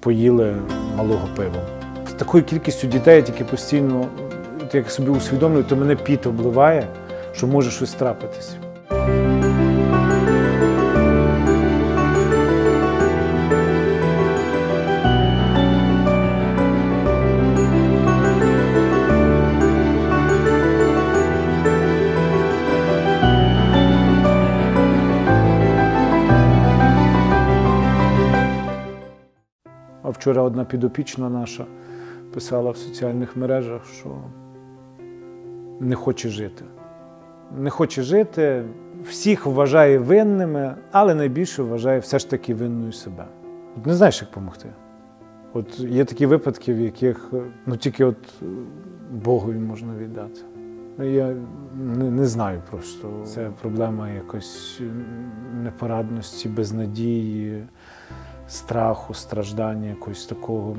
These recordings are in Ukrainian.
поїли малого пивом. З такою кількістю дітей які постійно, як собі усвідомлюю, то мене піт обливає, що може щось трапитись. Вчора одна підопічна наша писала в соціальних мережах, що не хоче жити. Не хоче жити, всіх вважає винними, але найбільше вважає все ж таки винною себе. От не знаєш, як допомогти. От є такі випадки, в яких ну, тільки от е, Богові можна віддати. Ну, Я не, не знаю просто. Це проблема якось непорадності, безнадії, страху, страждання, якогось такого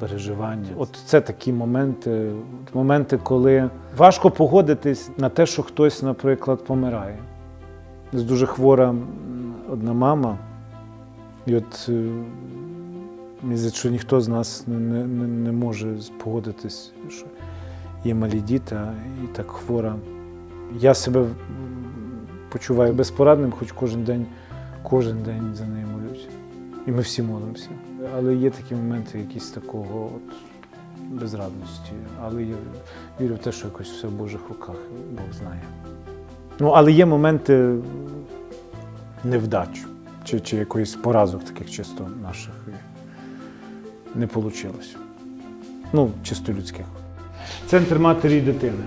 переживання. От це такі моменти, моменти, коли важко погодитись на те, що хтось, наприклад, помирає. Ось Дуже хвора одна мама, і от е, що ніхто з нас не, не- не може погодитись, що є малі діти і так хвора. Я себе почуваю безпорадним, хоч кожен день, кожен день за нею молюся. І ми всі молимося. Але є такі моменти якісь такого от, безрадності. Але я вірю в те, що якось все в Божих руках, Бог знає. Ну, але є моменти невдач чи, чи якоїсь поразок таких чисто наших. Не вийшло. Ну, чисто людських. Центр матері і дитини.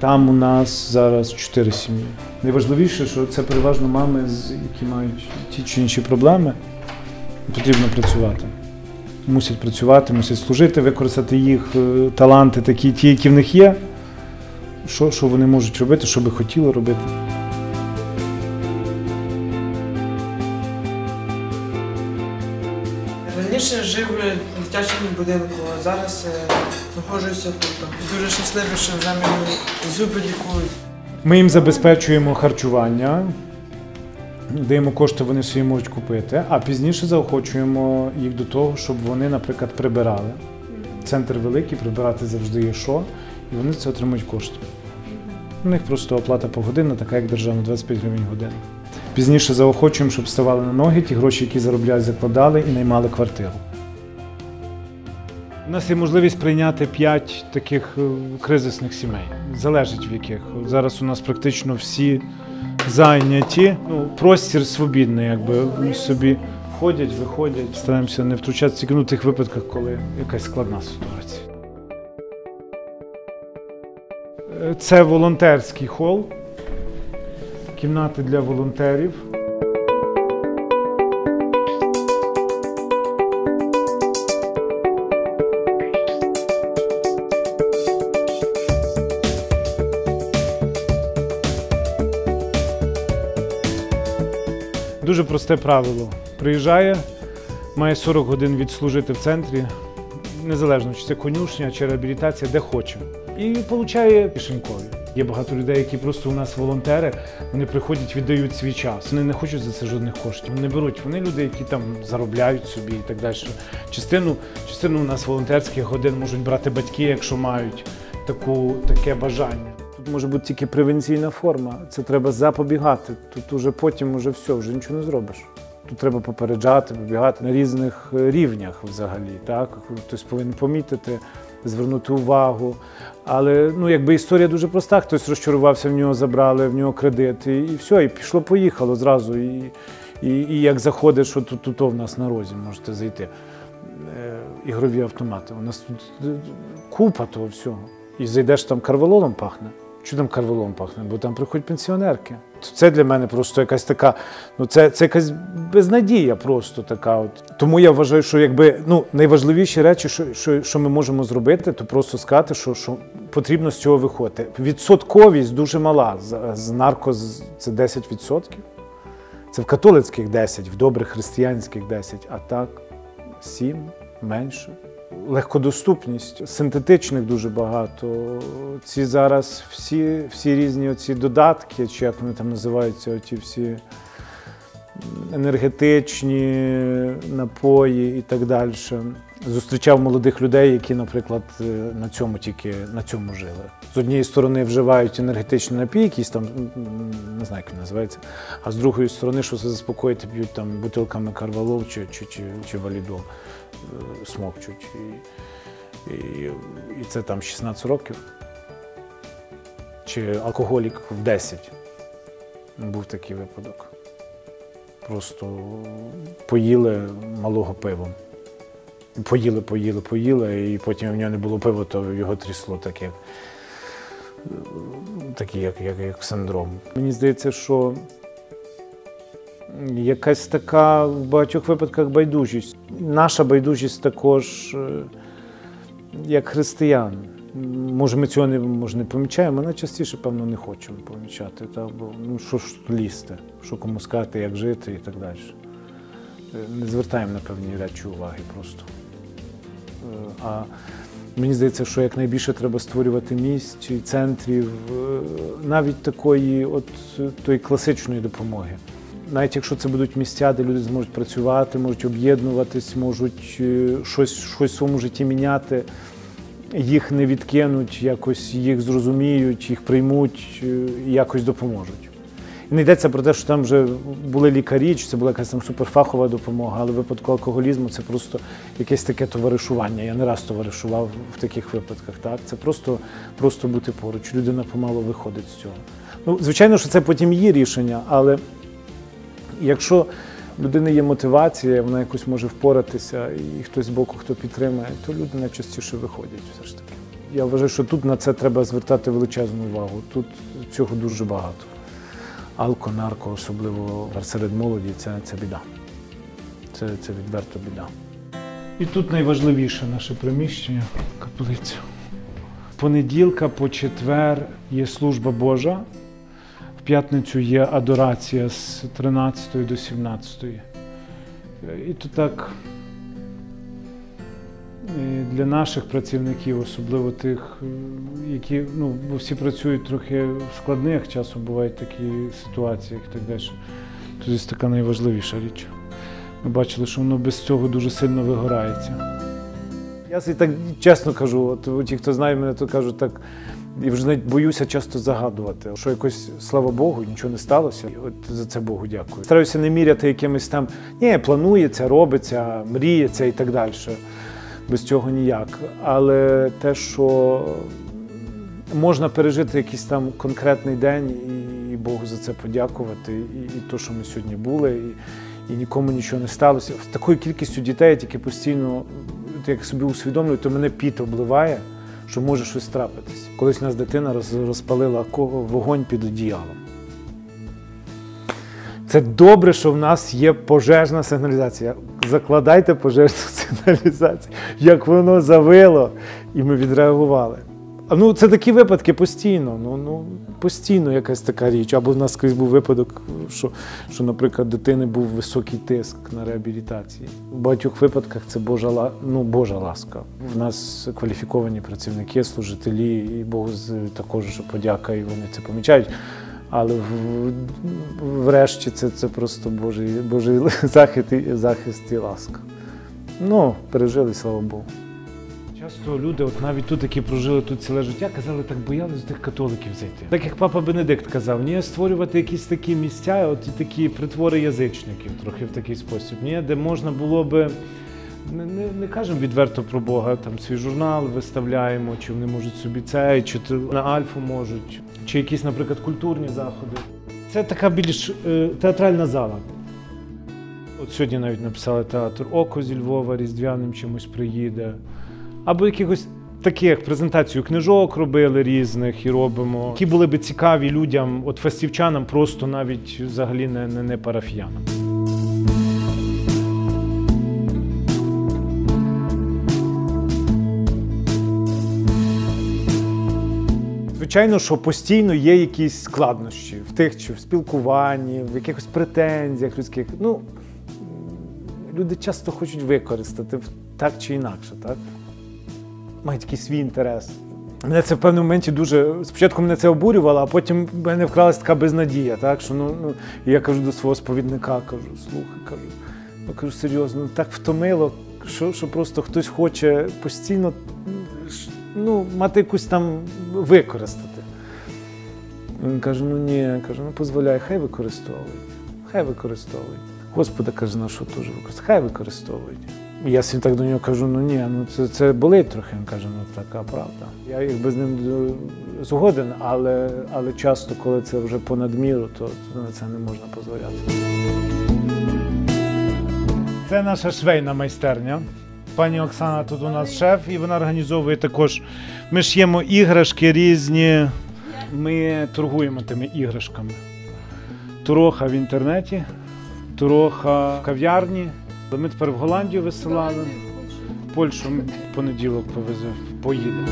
Там у нас зараз чотири сім'ї. Найважливіше, що це переважно мами, які мають ті чи інші проблеми. Потрібно працювати. Мусять працювати, мусять служити, використати їх е, таланти, такі, ті, які в них є. Що, що вони можуть робити, що би хотіли робити. Раніше жив в дитячому будинку, а зараз е, знаходжуся тут. Дуже щасливий, що вже мені зуби лікують. Ми їм забезпечуємо харчування, даємо кошти, вони собі можуть купити, а пізніше заохочуємо їх до того, щоб вони, наприклад, прибирали. Центр великий, прибирати завжди є що, і вони це отримують кошти. У них просто оплата по погодинна, така як державна, 25 гривень година. Пізніше заохочуємо, щоб ставали на ноги, ті гроші, які заробляють, закладали і наймали квартиру. У нас є можливість прийняти 5 таких е, кризисних сімей. Залежить в яких. Зараз у нас практично всі зайняті. Ну, простір свобідний, якби собі ходять, виходять. Стараємося не втручатися тільки ну, в тих випадках, коли якась складна ситуація. Е, Це волонтерський хол, кімнати для волонтерів. Дуже просте правило. Приїжджає, має 40 годин відслужити в центрі, незалежно чи це конюшня, чи реабілітація, де хоче. І отримує кишенькові. Є багато людей, які просто у нас волонтери, вони приходять, віддають свій час. Вони не хочуть за це жодних коштів. Не беруть. Вони люди, які там заробляють собі і так далі. Частину, частину у нас волонтерських годин можуть брати батьки, якщо мають таку, таке бажання. Може бути тільки превенційна форма. Це треба запобігати. Тут уже потім уже все, вже нічого не зробиш. Тут треба попереджати, побігати на різних е, рівнях взагалі. Так? Хтось повинен помітити, звернути увагу. Але ну, якби історія дуже проста, хтось розчарувався, в нього забрали, в нього кредит, і, і все, і пішло-поїхало зразу. І, і, і як заходиш, що тут, тут в нас на розі можете зайти. Е, ігрові автомати. У нас тут е, купа того всього. І зайдеш там карвалолом пахне. Що там карвалолом пахне? Бо там приходять пенсіонерки. Це для мене просто якась така, ну це, це якась безнадія просто така. От. Тому я вважаю, що якби ну, найважливіші речі, що, що, що ми можемо зробити, то просто сказати, що, що потрібно з цього виходити. Відсотковість дуже мала. З, з нарко це 10%. Це в католицьких 10, в добрих християнських 10, а так 7, менше. Легкодоступність, синтетичних дуже багато. Ці зараз всі, всі різні оці додатки, чи як вони там називаються, оті всі енергетичні напої і так далі. Зустрічав молодих людей, які, наприклад, е, на цьому тільки на цьому жили. З однієї сторони вживають енергетичні напій, якісь там, не знаю, як він називається, а з другої сторони, що це заспокоїти, п'ють там бутилками карвалол чи, чи, чи, чи валідол, е, смокчуть. І, і, і це там 16 років. Чи алкоголік в 10. Був такий випадок. Просто поїли малого пивом. Поїли, поїли, поїли, і потім в нього не було пива, то його трясло так, як, такий, як, як, як синдром. Мені здається, що якась така в багатьох випадках байдужість. Наша байдужість також е, як християн. Може, ми цього не, може, не помічаємо, але частіше, певно, не хочемо помічати. Та? Бо ну, що ж лізти, що кому сказати, як жити і так далі. Е, Не звертаємо на певні речі уваги просто. А мені здається, що якнайбільше треба створювати місць і центрів, е, навіть такої от тої класичної допомоги. Навіть якщо це будуть місця, де люди зможуть працювати, можуть об'єднуватись, можуть е, щось, щось в своєму житті міняти, їх не відкинуть, якось їх зрозуміють, їх приймуть, е, якось допоможуть. Не йдеться про те, що там вже були лікарі, чи це була якась там суперфахова допомога, але в випадку алкоголізму це просто якесь таке товаришування. Я не раз товаришував в таких випадках. Так? Це просто, просто бути поруч. Людина помало виходить з цього. Ну, звичайно, що це потім її рішення, але якщо в людини є мотивація, вона якось може впоратися, і хтось з боку, хто підтримує, то люди найчастіше виходять все ж таки. Я вважаю, що тут на це треба звертати величезну увагу. Тут цього дуже багато. Алко, нарко, особливо серед молоді, це, це біда. Це, це відверто біда. І тут найважливіше наше приміщення каплиця. Понеділка по четвер є служба Божа. В п'ятницю є адорація з 13 до 17. І то так для наших працівників, особливо тих, е, які ну, всі працюють трохи в складних, часом бувають такі ситуації і так далі. Є така найважливіша річ. Ми бачили, що воно без цього дуже сильно вигорається. Я собі так чесно кажу, от ті, хто знає мене, то кажуть так. І вже навіть боюся часто загадувати, що якось, слава Богу, нічого не сталося. І от за це Богу дякую. Стараюся не міряти якимось там, ні, планується, робиться, мріється і так далі. Без цього ніяк. Але те, що можна пережити якийсь там конкретний день, і, Богу за це подякувати, і, і то, що ми сьогодні були, і, і нікому нічого не сталося. З такою кількістю дітей, я тільки постійно, як собі усвідомлюю, то мене піт обливає що може щось трапитись. Колись у нас дитина розпалила вогонь під одіялом. Це добре, що в нас є пожежна сигналізація. Закладайте пожежну сигналізацію, як воно завило, і ми відреагували. А ну це такі випадки постійно. Ну, ну постійно якась така річ. Або в нас колись був випадок, що, що, наприклад, дитини був високий тиск на реабілітації. У багатьох випадках це Божа, ну, Божа ласка. В нас кваліфіковані працівники, служителі, і Богу також подяка, і вони це помічають. Але в- врешті це, це просто Божий, Божий захист і, захист і ласка. Ну, пережили, слава Богу. Часто люди, от навіть тут, які прожили тут ціле життя, казали, так боялись тих католиків зайти. Так як папа Бенедикт казав, ні, створювати якісь такі місця, от і такі притвори язичників, трохи в такий спосіб, ні, де можна було би. Не, не, не кажемо відверто про Бога, там свій журнал виставляємо, чи вони можуть собі це, чи на Альфу можуть, чи якісь, наприклад, культурні заходи. Це така більш е, театральна зала. От сьогодні навіть написали театр Око зі Львова різдвяним чимось приїде. Або якихось таких презентацію книжок робили різних і робимо, які були би цікаві людям, от фастівчанам, просто навіть взагалі не, не, не парафіянам. Звичайно, що постійно є якісь складнощі в тих чи в спілкуванні, в якихось претензіях людських. Ну, люди часто хочуть використати так чи інакше, так? Мають якийсь свій інтерес. Мене це в певному моменті дуже. Спочатку мене це обурювало, а потім в мене вкралась така безнадія. Так? Що, ну, ну, я кажу до свого сповідника, кажу, слухай, кажу, я кажу, серйозно, так втомило, що, що просто хтось хоче постійно ну, мати якусь там використати. Він каже: ну ні, я ну дозволяй, хай використовують. Хай використовують. Господи, каже, на що теж використовують? Хай використовують. Я собі так до нього кажу: ну ні, ну це, це болить трохи. Він каже, ну така правда. Я якби з ним е, згоден, але, але часто, коли це вже понад міру, то на це не можна дозволяти. Це наша швейна майстерня. Пані Оксана тут у нас шеф, і вона організовує також. Ми ш'ємо іграшки різні. Ми торгуємо тими іграшками. Троха в інтернеті, троха в кав'ярні. Ми тепер в Голландію висилали. В Польщу в понеділок повезе, поїде.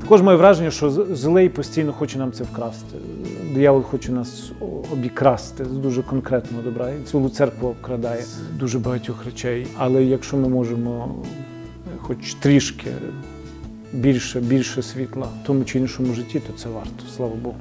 Також моє враження, що злий постійно хоче нам це вкрасти. Диявол хоче нас обікрасти з дуже конкретного добра. І цілу церкву обкрадає з дуже багатьох речей. Але якщо ми можемо хоч трішки більше, більше світла в тому чи іншому житті, то це варто, слава Богу.